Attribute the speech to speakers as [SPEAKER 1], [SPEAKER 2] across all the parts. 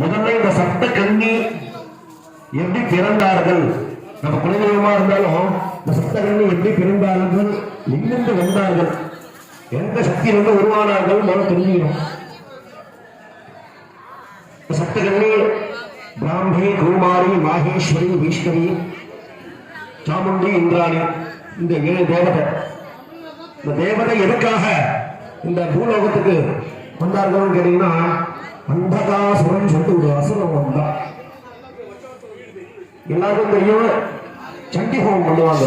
[SPEAKER 1] முதல்ல இந்த சப்த கன்னி எப்படி பிறந்தார்கள் நம்ம குலதெய்வமா இருந்தாலும் இந்த சப்த கண்ணி எப்படி பிறந்தார்கள் எங்கிருந்து வந்தார்கள்? எந்த சக்தியிலிருந்து உருவானார்கள்? முதல்ல தெரிஞ்சுக்கணும். இந்த சப்த கன்னி பிராமி குருமாரி மாகேஸ்வரி வைஷ்ணவி சாமுண்டி இந்திராணி இந்த ஏழு தேவதை. இந்த தேவதை எதுக்காக இந்த பூலோகத்துக்கு வந்தார்கள் கேட்டீங்கன்னா அண்டகாசுரன் சொல்லிட்டு ஒரு அசுரம் வந்தா. எல்லாருக்கும் தெரியும் சண்டி ஹோமம் பண்ணுவாங்க.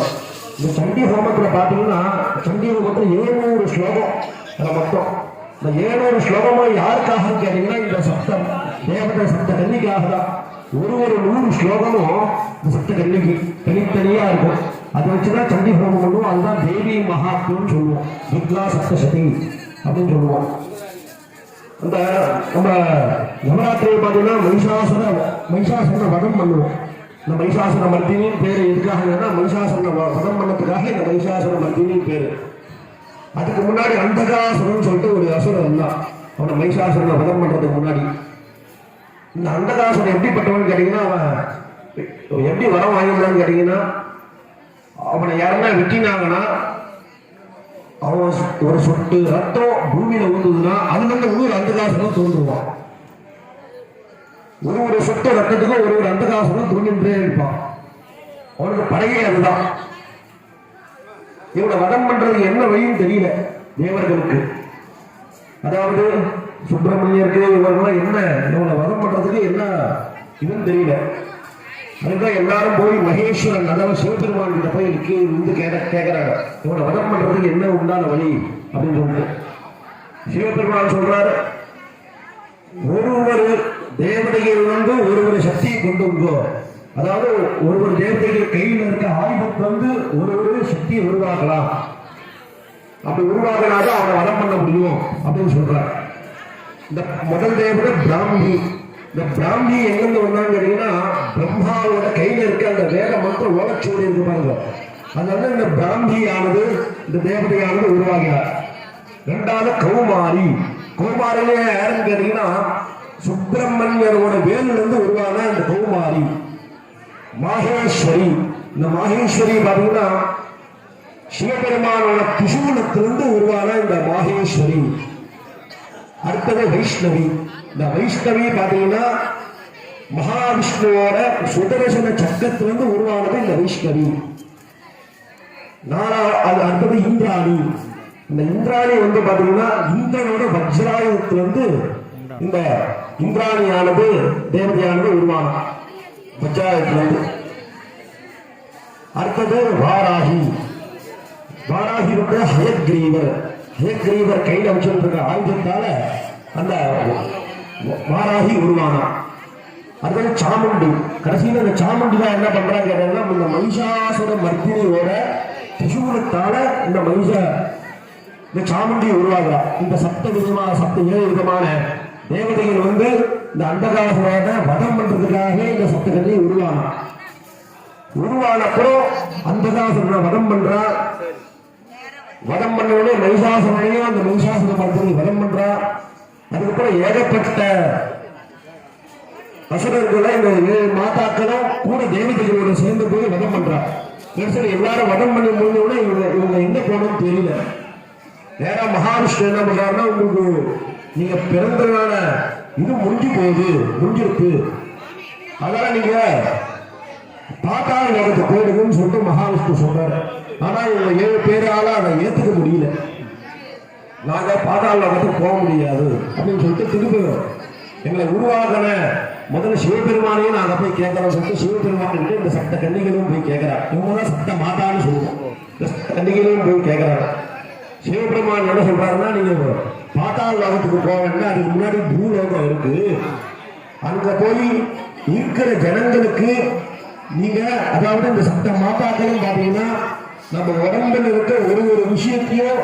[SPEAKER 1] இந்த சண்டி ஹோமத்துல பாத்தீங்கன்னா சண்டி ஹோமத்துல ஏழுநூறு ஸ்லோகம். அதை மொத்தம் இந்த ஏழுநூறு ஸ்லோகமா யாருக்காக கேட்டீங்கன்னா இந்த சப்தம் தேவத சப்த கன்னிக்காக தான். ஒரு ஒரு நூறு ஸ்லோகமும் இந்த சப்த கன்னிக்கு தனித்தனியா இருக்கும். அதை வச்சுதான் சண்டி ஹோமம் பண்ணுவோம். அதுதான் தேவி மகாத்மன்னு சொல்லுவோம். துர்கா சப்தசதி அப்படின்னு சொல்லுவோம். அந்த நம்ம நவராத்திரி பார்த்தீங்கன்னா மகிஷாசுர மகிஷாசுரனை வதம் பண்ணுவோம். இந்த மகிஷாசுர மர்த்தினின் பேர் எதுக்காக மகிஷாசுரனை வதம் பண்ணதுக்காக இந்த மகிஷாசுர மர்த்தினின் பேர். அதுக்கு முன்னாடி அந்தகாசுரன் சொல்லிட்டு ஒரு அசுரன் இருந்தான் அவனை மகிஷாசுரனை வதம் பண்றதுக்கு முன்னாடி. இந்த அந்தகாசுரன் எப்படிப்பட்டவன் கேட்டீங்கன்னா அவன் எப்படி வரம் வாங்கியிருந்தான்னு கேட்டீங்கன்னா அவனை யாருன்னா வெட்டினாங்கன்னா அவன் ஒரு சொட்டு ரத்தம் பூமியில ஊந்துதுன்னா அதுல இருந்து அந்த அந்தகாசுரம் தோன்றுவான். ஒரு ஒரு சுத்த ரத்தத்துக்கும் ஒரு ஒரு அந்தகாசுரம் தோன்றின்றே இருப்பான். அவனுக்கு படையே அதுதான். இவனை வதம் பண்றது என்ன வழியும் தெரியல தேவர்களுக்கு. அதாவது சுப்பிரமணியருக்கு இவர்கள்லாம் என்ன இவனை வதம் பண்றதுக்கு என்ன இதுன்னு தெரியல. அதுதான் எல்லாரும் போய் மகேஸ்வரன் அதாவது சிவபெருமான் கிட்ட போய் நிக்க வந்து கேட்ட இவனை வதம் பண்றதுக்கு என்ன உண்டான வழி அப்படின்னு சொல்லிட்டு. சிவபெருமான் சொல்றாரு ஒருவர் தேவதையை தேவதைகள் வந்து சக்தியை கொண்டு வந்தோம் அதாவது ஒருவர் தேவதைகள் கையில் இருக்க ஆயுதத்தை வந்து ஒருவர் சக்தியை உருவாக்கலாம். அப்படி உருவாக்கினாதான் அவனை வதம் பண்ண முடியும் அப்படின்னு சொல்றார். இந்த முதல் தேவதை பிராமி. இந்த பிராமி எங்கிருந்து வந்தாங்க கேட்டீங்கன்னா பிரம்மாவோட கையில இருக்க அந்த வேத மந்திரம் ஓலச்சூடு இருப்பாங்க அதனால இந்த பிராமியானது இந்த தேவதையானது உருவாகிறார். ரெண்டாவது கௌமாரி. கௌமாரிலே யாருன்னு கேட்டீங்கன்னா சுப்பிரமணியரோட வேலிலிருந்து இருந்து உருவான இந்த கௌமாரி மாகேஸ்வரி. இந்த மாகேஸ்வரி பார்த்தீங்கன்னா சிவபெருமானோட திசூலத்திலிருந்து உருவான இந்த மாகேஸ்வரி. அடுத்தது வைஷ்ணவி. இந்த வைஷ்ணவி பார்த்தீங்கன்னா மகாவிஷ்ணுவோட சுதர்சன சக்கரத்திலிருந்து உருவானது இந்த வைஷ்ணவி. நாலா அது அடுத்தது இந்திராணி. இந்த இந்திராணி வந்து பாத்தீங்கன்னா இந்திரனோட வஜ்ராயுதத்திலிருந்து இந்த இந்திராணியானது தேவதையானது உருவானம் வஜ்ராயுதத்திலிருந்து அடுத்தது வாராகி. வாராகி வந்து ஹயக்ரீவர். ஹயக்ரீவர் கையில வச்சிருக்க ஆயுதத்தால அந்த வாராகி உருவானா. அடுத்தது சாமுண்டி. கடைசியில் அந்த சாமுண்டி தான் என்ன பண்றாங்க இந்த மகிஷாசுர மர்த்தினியோட திசூலத்தால இந்த மகிஷ இந்த சாமுண்டி உருவாகிறார் இந்த சப்த விதமான சப்த ஏழு விதமான தேவதைகள் வந்து இந்த அண்டகாசுரோட வதம் பண்றதுக்காக இந்த சப்தகத்தை உருவானா. உருவான அப்புறம் அந்தகாசுரனை வதம் பண்றா. வதம் பண்ண உடனே மகிஷாசுரனையும் அந்த மகிஷாசுர மரத்தை வதம் பண்றா. அதுக்கப்புறம் ஏகப்பட்ட அசுரர்களை இந்த ஏழு மாதாக்களும் கூட தேவதைகளோட சேர்ந்து போய் வதம் பண்றா. சரி எல்லாரும் வதம் பண்ணி முடிஞ்ச உடனே இவங்க இவங்க எங்க போகணும்னு தெரியல. ஏன்னா மகாவிஷ்ணு என்ன பண்றாருன்னா உங்களுக்கு நீங்க பிறந்ததுனால இது முடிஞ்சு போகுது முடிஞ்சிருக்கு. அதனால நீங்க பாத்தாள லோகத்துக்கு போயிடுங்கன்னு சொல்லிட்டு மகாவிஷ்ணு சொல்றாரு ஆனா இவங்க ஏழு பேரால அதை ஏத்துக்க முடியல. நாங்க பாதாள லோகத்துக்கு போக முடியாது அப்படின்னு சொல்லிட்டு திரும்ப எங்களை உருவாக்கின முதல்ல சிவபெருமானையும் நாங்க போய் கேட்கறோம் சொல்லிட்டு சிவபெருமான் இந்த சட்ட கன்னிகளும் போய் கேட்கிறார். இவங்க தான் சட்ட மாதான்னு சொல்லுவோம். இந்த கன்னிகளும் போய் கேட்கிறாங்க. சிவபெருமான் என்ன சொல்றாருன்னா நீங்க பாதாள லோகத்துக்கு போக வேண்டாம் அதுக்கு முன்னாடி பூலோகம் இருக்கு. அங்க போய் இருக்கிற ஜனங்களுக்கு நீங்க அதாவது இந்த சப்த மாதாக்களும் பாத்தீங்கன்னா நம்ம உடம்புல இருக்க ஒரு ஒரு விஷயத்தையும்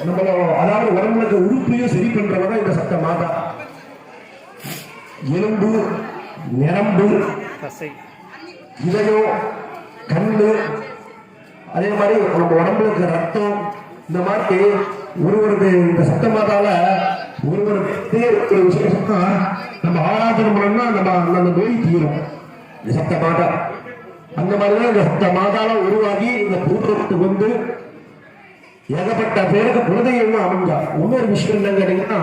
[SPEAKER 1] நம்மள அதாவது உடம்புல இருக்க உறுப்பையும் சரி பண்றவங்க இந்த சப்த மாதா. எலும்பு நரம்பு இதயம் கண்ணு அதே மாதிரி நம்ம உடம்புல இருக்க ரத்தம் இந்த மாதிரி ஒருவருக்கு இந்த சத்த மாதால ஒருவருக்கு ஒரு விஷயம் சொன்னா நம்ம ஆராதனை பண்ணோம்னா நம்ம அந்த நோய் தீரும். இந்த சத்த மாதா அந்த மாதிரிதான் இந்த சத்த மாதால உருவாகி இந்த பூர்வத்துக்கு வந்து ஏகப்பட்ட பேருக்கு குலதெய்வம் அமைஞ்சா. இன்னொரு விஷயம் என்னன்னு கேட்டீங்கன்னா